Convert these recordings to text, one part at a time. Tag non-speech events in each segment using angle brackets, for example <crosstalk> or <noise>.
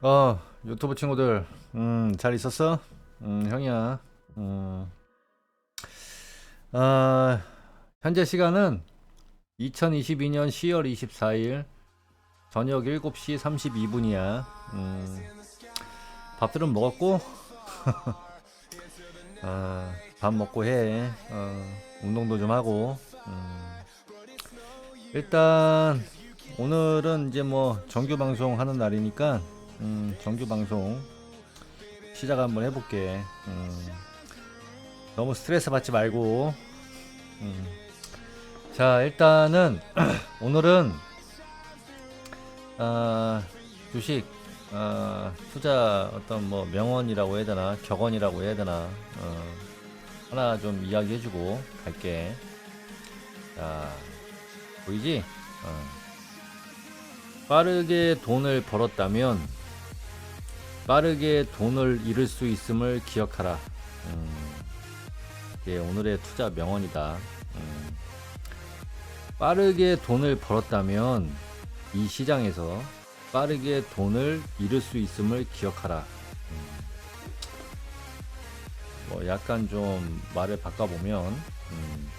어 유튜브 친구들 음 잘 있었어? 음 형이야. 음. 어, 현재 시간은 2022년 10월 24일 저녁 7시 32분이야. 음. 밥들은 먹었고? <laughs> 아, 밥 먹고 해. 어, 운동도 좀 하고. 음, 일단 오늘은 이제 뭐 정규 방송 하는 날이니까 음, 정규 방송 시작 한번 해볼게. 음, 너무 스트레스 받지 말고. 음. 자, 일단은 <clears throat> 오늘은 아, 주식 아, 투자 어떤 뭐 명언이라고 해야 되나 격언이라고 해야 되나 어, 하나 좀 이야기해주고 갈게. 자, 보이지? 어. 빠르게 돈을 벌었다면 빠르게 돈을 잃을 수 있음을 기억하라. 음, 이게 오늘의 투자 명언이다. 음, 빠르게 돈을 벌었다면 이 시장에서 빠르게 돈을 잃을 수 있음을 기억하라. 음, 뭐 약간 좀 말을 바꿔보면 음,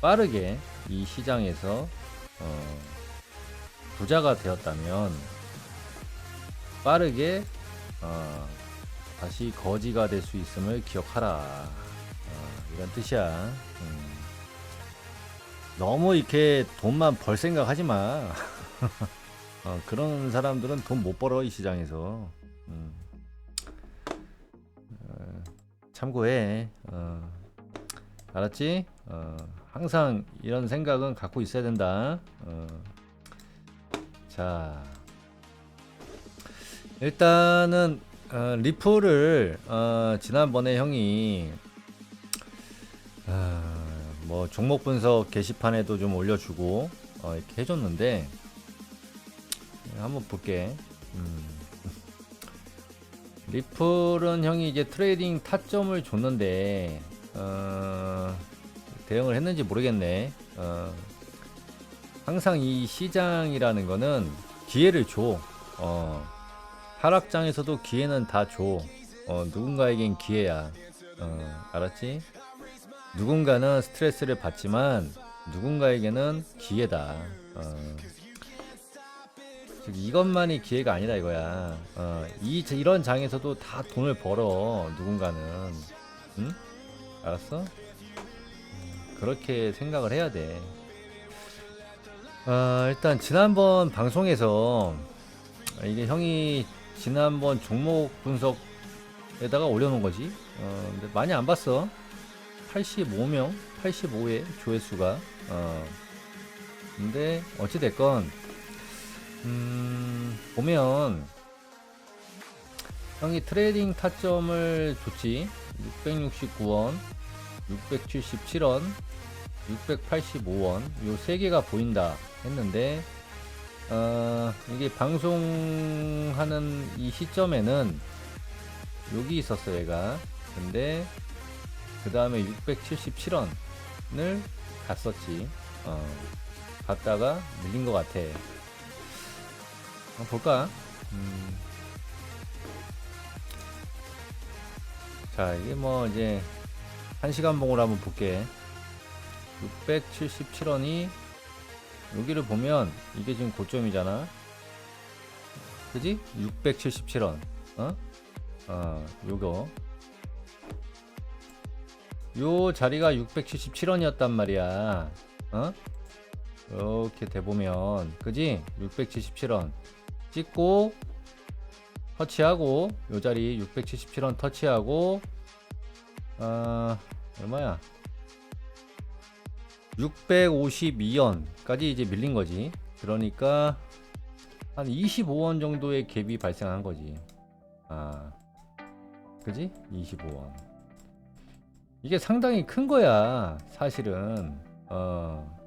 빠르게 이 시장에서 어, 부자가 되었다면 빠르게 어, 다시 거지가 될 수 있음을 기억하라. 어, 이런 뜻이야. 음. 너무 이렇게 돈만 벌 생각 하지 마. <laughs> 어, 그런 사람들은 돈 못 벌어, 이 시장에서. 음. 어, 참고해. 어, 알았지? 어, 항상 이런 생각은 갖고 있어야 된다. 어. 자. 일단은 어, 리플을 어, 지난번에 형이 아, 뭐 종목 분석 게시판에도 좀 올려주고 어, 이렇게 해줬는데 한번 볼게. 음. 리플은 형이 이제 트레이딩 타점을 줬는데 어, 대응을 했는지 모르겠네. 어, 항상 이 시장이라는 거는 기회를 줘. 어, 하락장에서도 기회는 다 줘. 어, 누군가에겐 기회야. 어, 알았지? 누군가는 스트레스를 받지만 누군가에게는 기회다. 어, 즉 이것만이 기회가 아니다 이거야. 어, 이 이런 장에서도 다 돈을 벌어 누군가는. 응? 알았어? 음, 그렇게 생각을 해야 돼. 어, 일단 지난번 방송에서 이게 형이 지난번 종목 분석에다가 올려놓은 거지. 어, 근데 많이 안 봤어. 85명, 85회 조회수가. 어. 근데 어찌 됐건 음, 보면 형이 트레이딩 타점을 줬지. 669원, 677원, 685원 요 세 개가 보인다 했는데 어, 이게 방송하는 이 시점에는 여기 있었어 얘가. 근데 그 다음에 677원을 갔었지. 어, 갔다가 밀린 것 같아. 한번 볼까? 음. 자 이게 뭐 이제 1시간 봉으로 한번 볼게. 677원이 여기를 보면 이게 지금 고점이잖아. 그지? 677원. 어? 어, 요거. 요 자리가 677원이었단 말이야. 어? 이렇게 대보면, 그지? 677원. 찍고, 터치하고, 요 자리 677원 터치하고, 어, 얼마야? 652원까지 이제 밀린 거지. 그러니까 한 25원 정도의 갭이 발생한 거지. 아, 그지? 25원. 이게 상당히 큰 거야, 사실은. 어,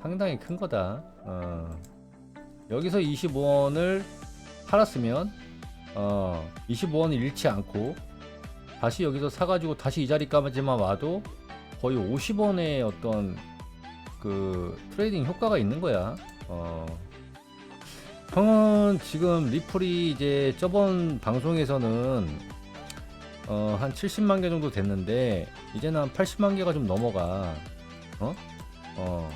상당히 큰 거다. 어, 여기서 25원을 팔았으면, 어, 25원을 잃지 않고, 다시 여기서 사가지고 다시 이 자리까지만 와도 거의 50원의 어떤 그 트레이딩 효과가 있는 거야. 어. 형은 지금 리플이 이제 저번 방송에서는 어, 한 70만 개 정도 됐는데 이제는 한 80만 개가 좀 넘어가. 어? 어.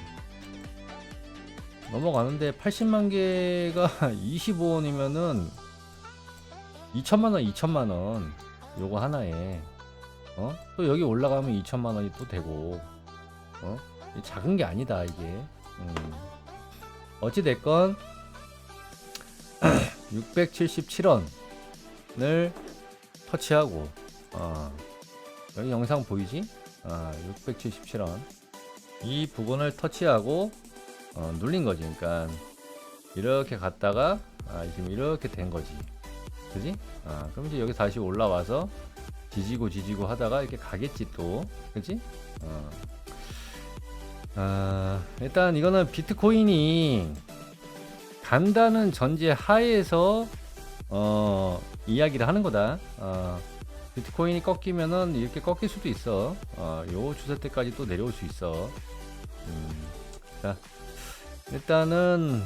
넘어가는데 80만 개가 <laughs> 25원이면은 2천만 원, 2천만 원. 요거 하나에. 어? 또 여기 올라가면 2천만 원이 또 되고. 어? 작은 게 아니다, 이게. 음. 어찌 됐건 677원을 터치하고 어, 여기 영상 보이지? 아, 677원 이 부분을 터치하고 어, 눌린 거지 그러니까 이렇게 갔다가 아, 지금 이렇게 된 거지 그지? 아, 그럼 이제 여기 다시 올라와서 지지고 지지고 하다가 이렇게 가겠지 또 그지? 어. 아, 일단 이거는 비트코인이 간다는 전제 하에서 어, 이야기를 하는 거다. 어, 비트코인이 꺾이면은 이렇게 꺾일 수도 있어. 어, 요 추세 때까지 또 내려올 수 있어. 음, 자, 일단은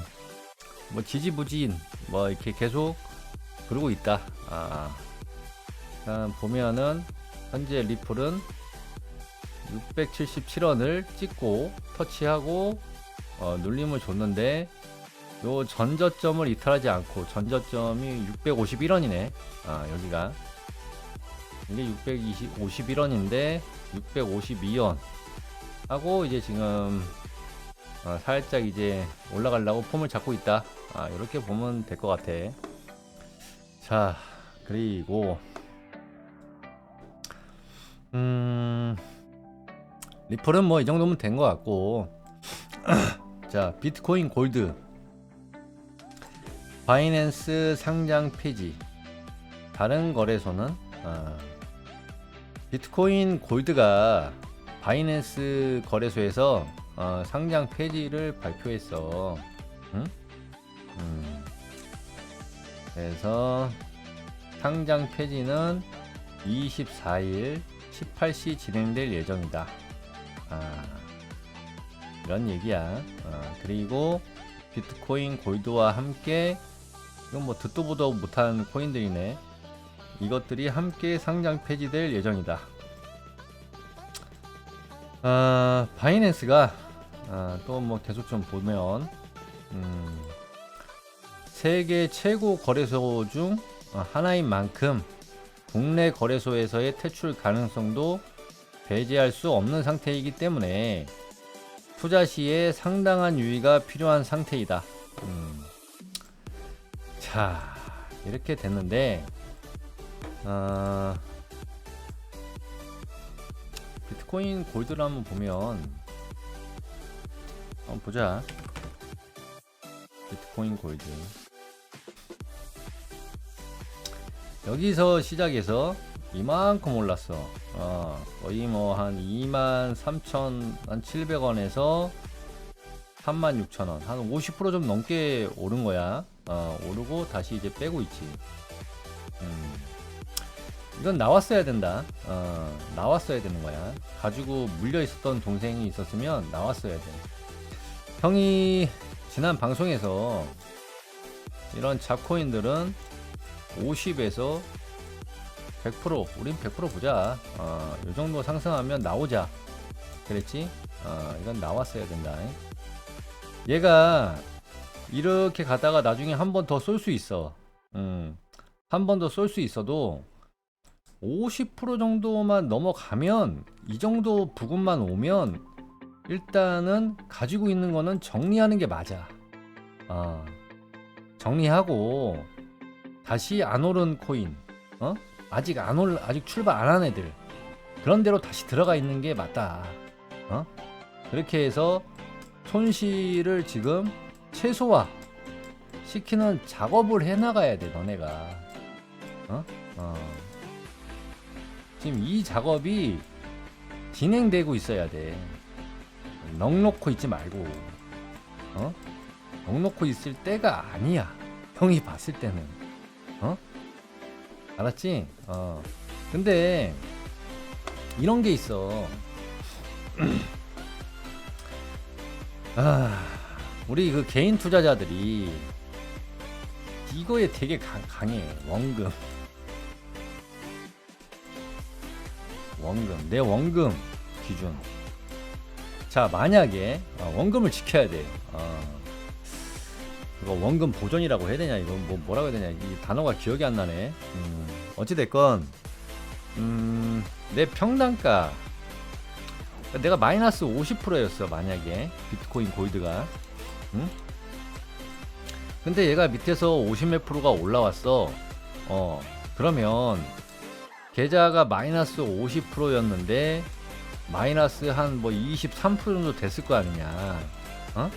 뭐 지지부진 뭐 이렇게 계속 그러고 있다. 아, 일단 보면은 현재 리플은 677원을 찍고 터치하고 어, 눌림을 줬는데 요 전저점을 이탈하지 않고 전저점이 651원이네. 아, 여기가 이게 651원인데 652원 하고 이제 지금 어, 살짝 이제 올라가려고 폼을 잡고 있다. 아, 이렇게 보면 될 것 같아. 자, 그리고 음 리플은 뭐 이 정도면 된 것 같고 <clears throat> 자 비트코인 골드 바이낸스 상장 폐지 다른 거래소는 아, 비트코인 골드가 바이낸스 거래소에서 어, 상장 폐지를 발표했어 응? 음. 그래서 상장 폐지는 24일 18시 진행될 예정이다 아, 이런 얘기야. 어, 그리고 비트코인 골드와 함께 이건 뭐 듣도 보도 못한 코인들이네. 이것들이 함께 상장 폐지될 예정이다. 아, 바이낸스가 아, 또뭐 계속 좀 보면 음, 세계 최고 거래소 중 하나인 만큼 국내 거래소에서의 퇴출 가능성도 배제할 수 없는 상태이기 때문에 투자 시에 상당한 유의가 필요한 상태이다. 음. 자, 이렇게 됐는데, 어, 비트코인 골드를 한번 보면, 한번 보자. 비트코인 골드. 여기서 시작해서 이만큼 올랐어. 어, 거의 뭐 한 2만 3천 한 700원에서 3만 6천 원, 한 50%좀 넘게 오른 거야. 어, 오르고 다시 이제 빼고 있지. 음. 이건 나왔어야 된다. 어, 나왔어야 되는 거야. 가지고 물려 있었던 동생이 있었으면 나왔어야 돼. 형이 지난 방송에서 이런 잡코인들은 50에서 100% 우린 100% 보자. 어, 요 정도 상승하면 나오자. 그랬지? 어, 이건 나왔어야 된다. 얘가 이렇게 가다가 나중에 한 번 더 쏠 수 있어. 음, 한 번 더 쏠 수 있어도 50% 정도만 넘어가면 이 정도 부분만 오면 일단은 가지고 있는 거는 정리하는 게 맞아. 어, 정리하고 다시 안 오른 코인 어? 아직 안 올, 아직 출발 안 한 애들 그런 대로 다시 들어가 있는 게 맞다. 어? 그렇게 해서 손실을 지금 최소화 시키는 작업을 해 나가야 돼, 너네가. 어? 어. 지금 이 작업이 진행되고 있어야 돼. 넉놓고 있지 말고. 어? 넉놓고 있을 때가 아니야. 형이 봤을 때는. 어? 알았지? 어. 근데 이런 게 있어. <clears throat> 아, 우리 그 개인 투자자들이 이거에 되게 강, 강해 원금 원금 내 원금 기준 자 만약에 어, 원금을 지켜야 돼 어, 이거 원금 보존이라고 해야 되냐? 이거 뭐 뭐라고 해야 되냐? 이 단어가 기억이 안 나네. 음, 어찌 됐건 음, 내 평단가 내가 마이너스 50%였어 만약에. 비트코인 골드가. 응? 근데 얘가 밑에서 50몇 프로가 올라왔어. 어 그러면 계좌가 마이너스 50%였는데 마이너스 한 뭐 23% 정도 됐을 거 아니냐. 어?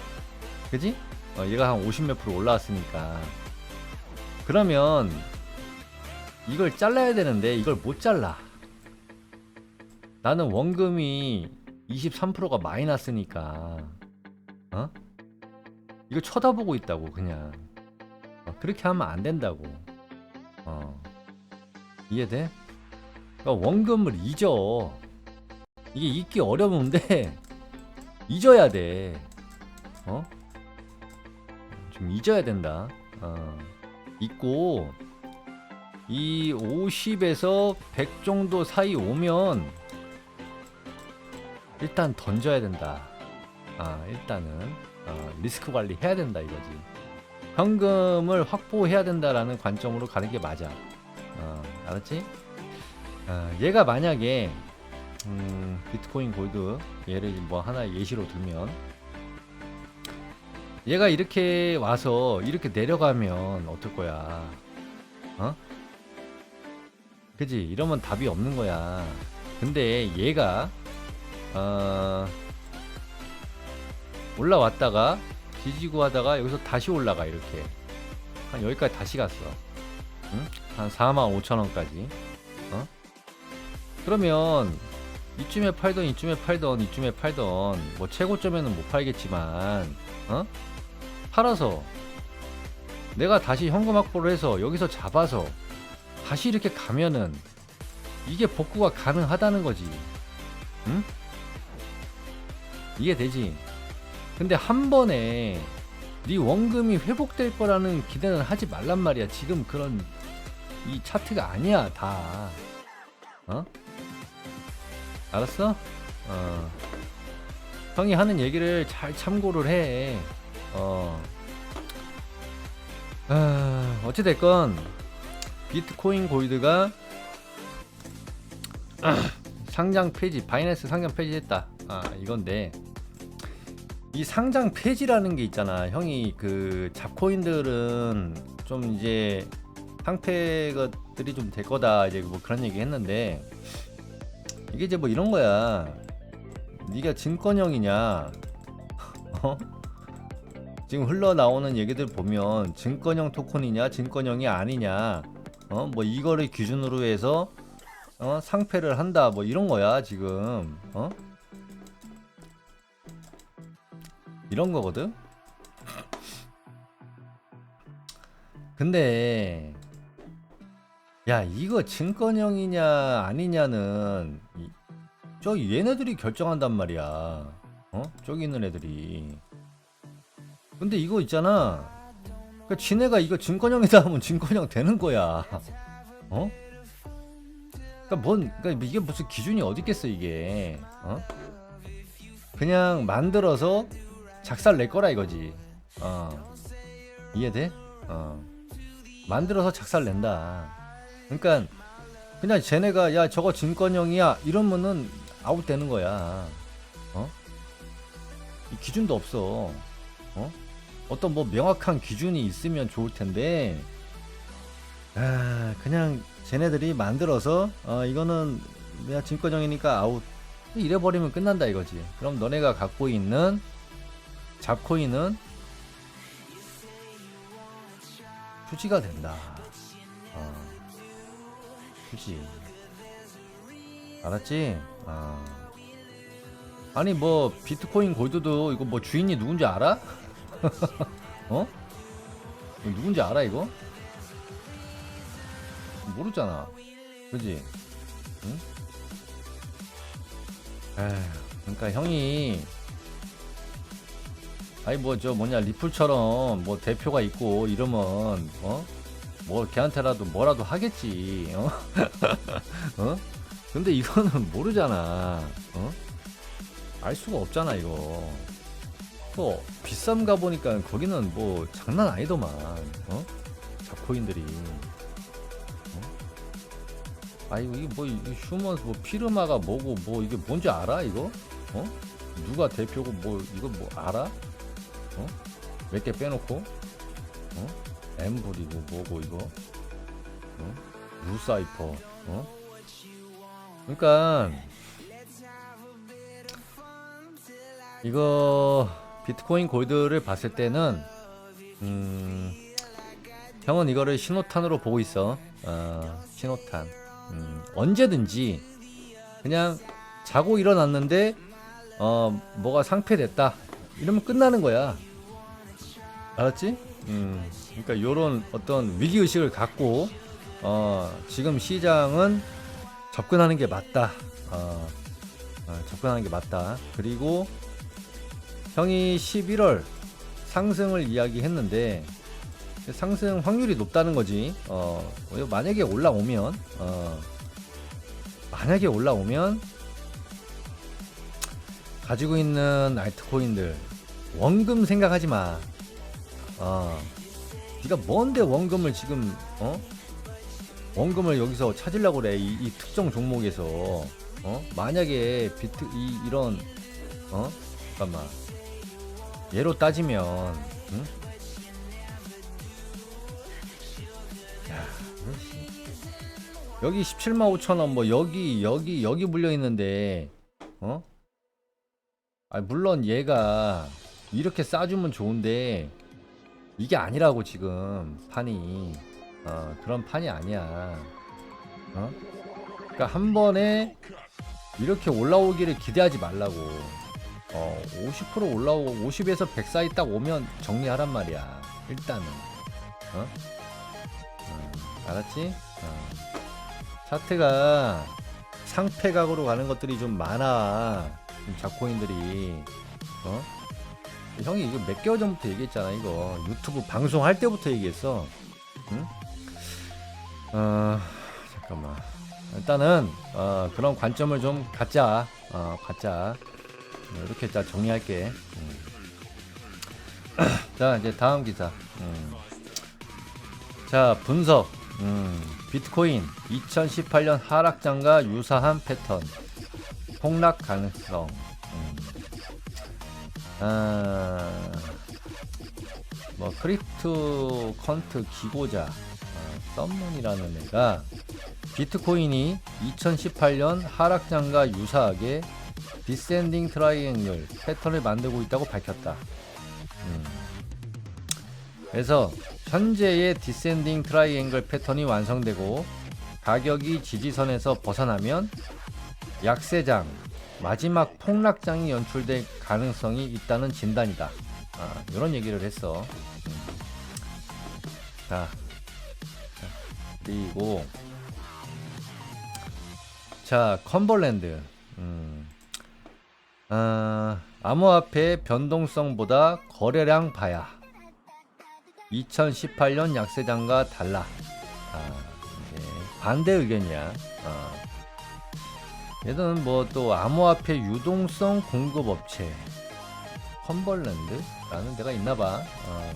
그지? 어, 얘가 한 50 몇 프로 올라왔으니까 그러면 이걸 잘라야 되는데 이걸 못 잘라 나는 원금이 23%가 마이너스니까 어? 이거 쳐다보고 있다고 그냥 어, 그렇게 하면 안 된다고 어. 이해돼? 그러니까 원금을 잊어 이게 잊기 어려운데 <laughs> 잊어야 돼 어? 좀 잊어야 된다 어. 잊고 이 50에서 100 정도 사이 오면 일단 던져야 된다. 아, 일단은 어, 리스크 관리 해야 된다 이거지. 현금을 확보해야 된다라는 관점으로 가는 게 맞아. 어, 알았지? 어, 얘가 만약에 음, 비트코인 골드 얘를 뭐 하나 예시로 들면 얘가 이렇게 와서 이렇게 내려가면 어떨 거야? 어? 그지? 이러면 답이 없는 거야. 근데 얘가 어, 올라왔다가 뒤지고 하다가 여기서 다시 올라가 이렇게 한 여기까지 다시 갔어. 응? 한 4만 5천 원까지. 어? 그러면 이쯤에 팔던 이쯤에 팔던 이쯤에 팔던 뭐 최고점에는 못 팔겠지만 어? 팔아서 내가 다시 현금 확보를 해서 여기서 잡아서 다시 이렇게 가면은 이게 복구가 가능하다는 거지. 응? 이해되지? 근데 한 번에 네 원금이 회복될 거라는 기대는 하지 말란 말이야. 지금 그런 이 차트가 아니야, 다. 어? 알았어? 어. 형이 하는 얘기를 잘 참고를 해. 어. 아, 어찌됐건, 비트코인 골드가 <clears throat> 상장 폐지, 바이낸스 상장 폐지했다. 아, 이건데, 이 상장 폐지라는 게 있잖아. 형이 그 잡코인들은 좀 이제 상패 것들이 좀 될 거다. 이제 뭐 그런 얘기 했는데 이게 이제 뭐 이런 거야. 네가 증권형이냐? <laughs> 어? 지금 흘러나오는 얘기들 보면 증권형 토큰이냐, 증권형이 아니냐? 어? 뭐 이거를 기준으로 해서 어? 상패를 한다. 뭐 이런 거야, 지금. 어? 이런 거거든. 근데 야 이거 증권형이냐 아니냐는 이- 저기 얘네들이 결정한단 말이야. 어? 저기 있는 애들이. 근데 이거 있잖아. 그러니까 지네가 이거 증권형이다 하면 증권형 되는 거야. 어? 그러니까 뭔 그러니까 이게 무슨 기준이 어디 있겠어 이게. 어? 그냥 만들어서 작살 낼 거라 이거지. 어. 이해돼? 어. 만들어서 작살 낸다. 그러니까 그냥 쟤네가 야 저거 증권형이야 이러면은 아웃되는 거야. 어? 이 기준도 없어. 어? 어떤 뭐 명확한 기준이 있으면 좋을 텐데. 아, 그냥 쟤네들이 만들어서 어 이거는 내가 증권형이니까 아웃 이래 버리면 끝난다 이거지. 그럼 너네가 갖고 있는 잡코인은 휴지가 된다. 어. 휴지. 알았지? 어. 아니 뭐 비트코인 골드도 이거 뭐 주인이 누군지 알아? <laughs> 어? 이거 누군지 알아 이거? 모르잖아. 그지? 응? 에휴, 그러니까 형이 아니 뭐 저 뭐냐 리플처럼 뭐 대표가 있고 이러면 어? 뭐 걔한테라도 뭐라도 하겠지 어? <laughs> 어? 근데 이거는 모르잖아 어? 알 수가 없잖아 이거 또 비쌈 가보니까 거기는 뭐 장난 아니더만 어? 잡코인들이 어? 아 이거 이게 뭐 이거 휴먼 뭐 피르마가 뭐고 뭐 이게 뭔지 알아 이거? 어? 누가 대표고 뭐 이거 뭐 알아? 어? 몇 개 빼놓고 어? 엠블이고 뭐고 이거 어? 루사이퍼 어? 그러니까 이거 비트코인 골드를 봤을 때는 음 형은 이거를 신호탄으로 보고 있어. 어, 신호탄. 음, 언제든지 그냥 자고 일어났는데 어 뭐가 상폐됐다. 이러면 끝나는 거야. 알았지? 음 그러니까 요런 어떤 위기 의식을 갖고 어 지금 시장은 접근하는 게 맞다. 어, 어, 접근하는 게 맞다. 그리고 형이 11월 상승을 이야기했는데 상승 확률이 높다는 거지. 어, 만약에 올라오면, 어, 만약에 올라오면 가지고 있는 알트코인들 원금 생각하지 마. 어, 네가 뭔데 원금을 지금 어? 원금을 여기서 찾으려고 그래 이, 이 특정 종목에서 어? 만약에 비트 이 이런 어 잠깐만 예로 따지면 응? 야. 여기 17만 5천 원, 뭐 여기 여기 여기 물려 있는데, 어? 아 물론 얘가 이렇게 싸주면 좋은데 이게 아니라고 지금 판이, 어 그런 판이 아니야, 어? 그러니까 한 번에 이렇게 올라오기를 기대하지 말라고. 어, 50% 올라오고 50에서 100 사이 딱 오면 정리하란 말이야. 일단은. 어? 어, 알았지? 어. 차트가 상패각으로 가는 것들이 좀 많아. 지금 잡코인들이. 어? 형이 이거 몇 개월 전부터 얘기했잖아, 이거. 유튜브 방송할 때부터 얘기했어. 응? 어, 잠깐만. 일단은, 어, 그런 관점을 좀 갖자. 어, 갖자. 네, 이렇게 자 정리할게. 음. <clears throat> 자 이제 다음 기사. 음. 자 분석. 음. 비트코인 2018년 하락장과 유사한 패턴. 폭락 가능성. 음. 아, 뭐 크립토 컨트 기고자 어, 썸문이라는 애가 비트코인이 2018년 하락장과 유사하게 디센딩 트라이앵글 패턴을 만들고 있다고 밝혔다. 음. 그래서 현재의 디센딩 트라이앵글 패턴이 완성되고 가격이 지지선에서 벗어나면 약세장 마지막 폭락장이 연출될 가능성이 있다는 진단이다. 아, 이런 얘기를 했어. 음. 자, 자, 그리고 자 컨벌랜드. 음. 아, 암호화폐 변동성보다 거래량 봐야 2018년 약세장과 달라 아, 이제 반대 의견이야 아. 얘는 뭐 또 암호화폐 유동성 공급 업체 컨벌랜드라는 데가 있나봐 어.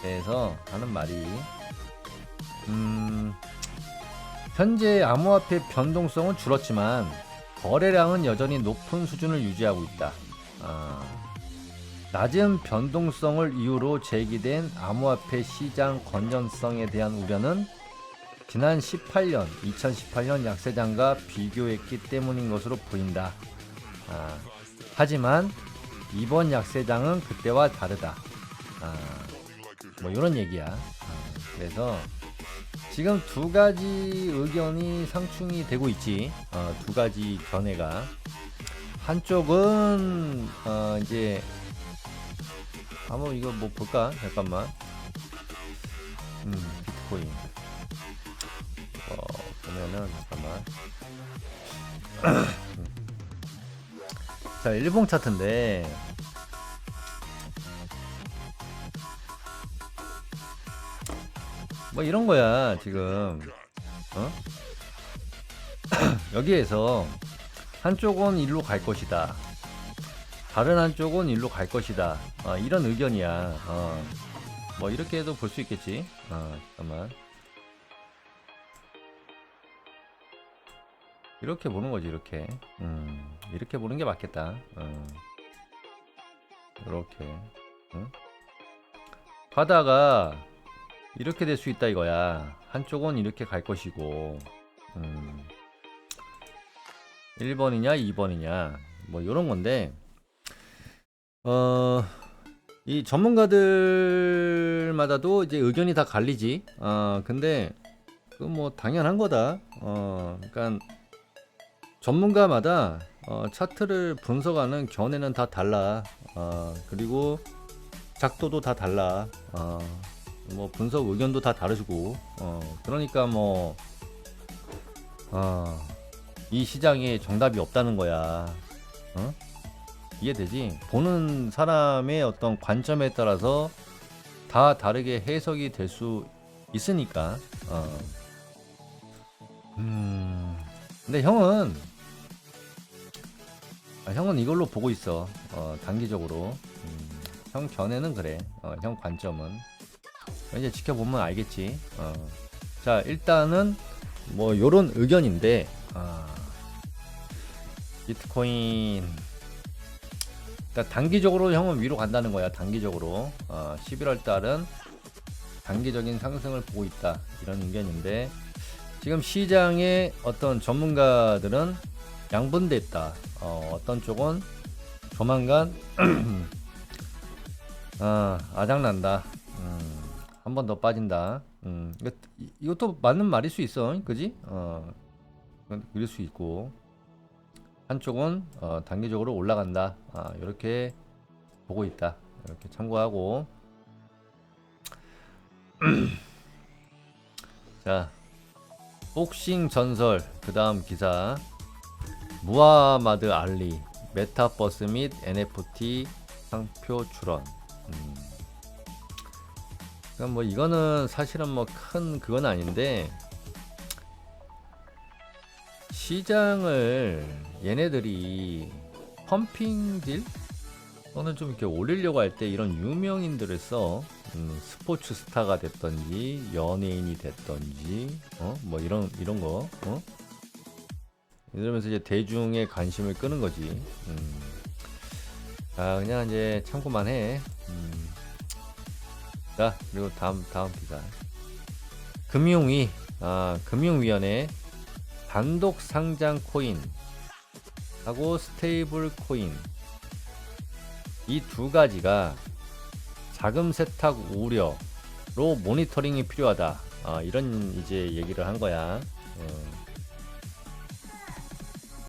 그래서 하는 말이 음, 현재 암호화폐 변동성은 줄었지만 거래량은 여전히 높은 수준을 유지하고 있다. 아, 낮은 변동성을 이유로 제기된 암호화폐 시장 건전성에 대한 우려는 지난 18년, 2018년 약세장과 비교했기 때문인 것으로 보인다. 아, 하지만 이번 약세장은 그때와 다르다. 아, 뭐 이런 얘기야. 아, 그래서 지금 두 가지 의견이 상충이 되고 있지. 어, 두 가지 견해가. 한쪽은 어, 이제 한번 이거 뭐 볼까? 잠깐만. 음, 비트코인. 어, 보면은 잠깐만. <clears throat> 자, 일봉 차트인데 뭐 이런 거야 지금. 어? <clears throat> 여기에서 한쪽은 일로 갈 것이다. 다른 한쪽은 일로 갈 것이다. 어, 이런 의견이야. 어. 뭐 이렇게도 볼 수 있겠지. 어, 잠깐만 이렇게 보는 거지 이렇게. 음, 이렇게 보는 게 맞겠다. 어. 이렇게. 응? 가다가 이렇게 될 수 있다 이거야. 한쪽은 이렇게 갈 것이고. 음. 1번이냐 2번이냐. 뭐 이런 건데. 어, 이 전문가들마다도 이제 의견이 다 갈리지. 어, 근데 그 뭐 당연한 거다. 어, 그러니까 전문가마다 어, 차트를 분석하는 견해는 다 달라. 어, 그리고 작도도 다 달라. 어, 뭐 분석 의견도 다 다르고. 어, 그러니까 뭐, 어, 이 시장에 정답이 없다는 거야. 어? 이해되지? 보는 사람의 어떤 관점에 따라서 다 다르게 해석이 될 수 있으니까. 어. 음, 근데 형은 아, 형은 이걸로 보고 있어. 어, 단기적으로. 음, 형 견해는 그래. 어, 형 관점은. 이제 지켜보면 알겠지. 어. 자, 일단은 뭐 요런 의견인데 아, 비트코인 그러니까 단기적으로 형은 위로 간다는 거야. 단기적으로. 어, 11월 달은 단기적인 상승을 보고 있다. 이런 의견인데 지금 시장의 어떤 전문가들은 양분됐다. 어, 어떤 쪽은 조만간 <clears throat> 아, 아장난다. 음, 한번 더 빠진다. 음, 이거, 이것도 맞는 말일 수 있어. 그지? 어, 그럴 수 있고. 한쪽은 어, 단기적으로 올라간다. 아, 이렇게 보고 있다. 이렇게 참고하고. <clears throat> 자, 복싱 전설 그 다음 기사 무하마드 알리 메타버스 및 NFT 상표 출원. 음. 그럼 뭐 이거는 사실은 뭐 큰 그건 아닌데 시장을 얘네들이 펌핑딜 또는 좀 이렇게 올리려고 할 때 이런 유명인들을 써 음, 스포츠 스타가 됐던지 연예인이 됐던지 어? 뭐 이런 이런 거 어? 이러면서 이제 대중의 관심을 끄는 거지. 음. 아 그냥 이제 참고만 해. 음. 자 그리고 다음 다음 기사. 금융위 아 금융위원회 단독 상장 코인 하고 스테이블 코인 이 두 가지가 자금 세탁 우려로 모니터링이 필요하다. 아, 이런 이제 얘기를 한 거야. 어.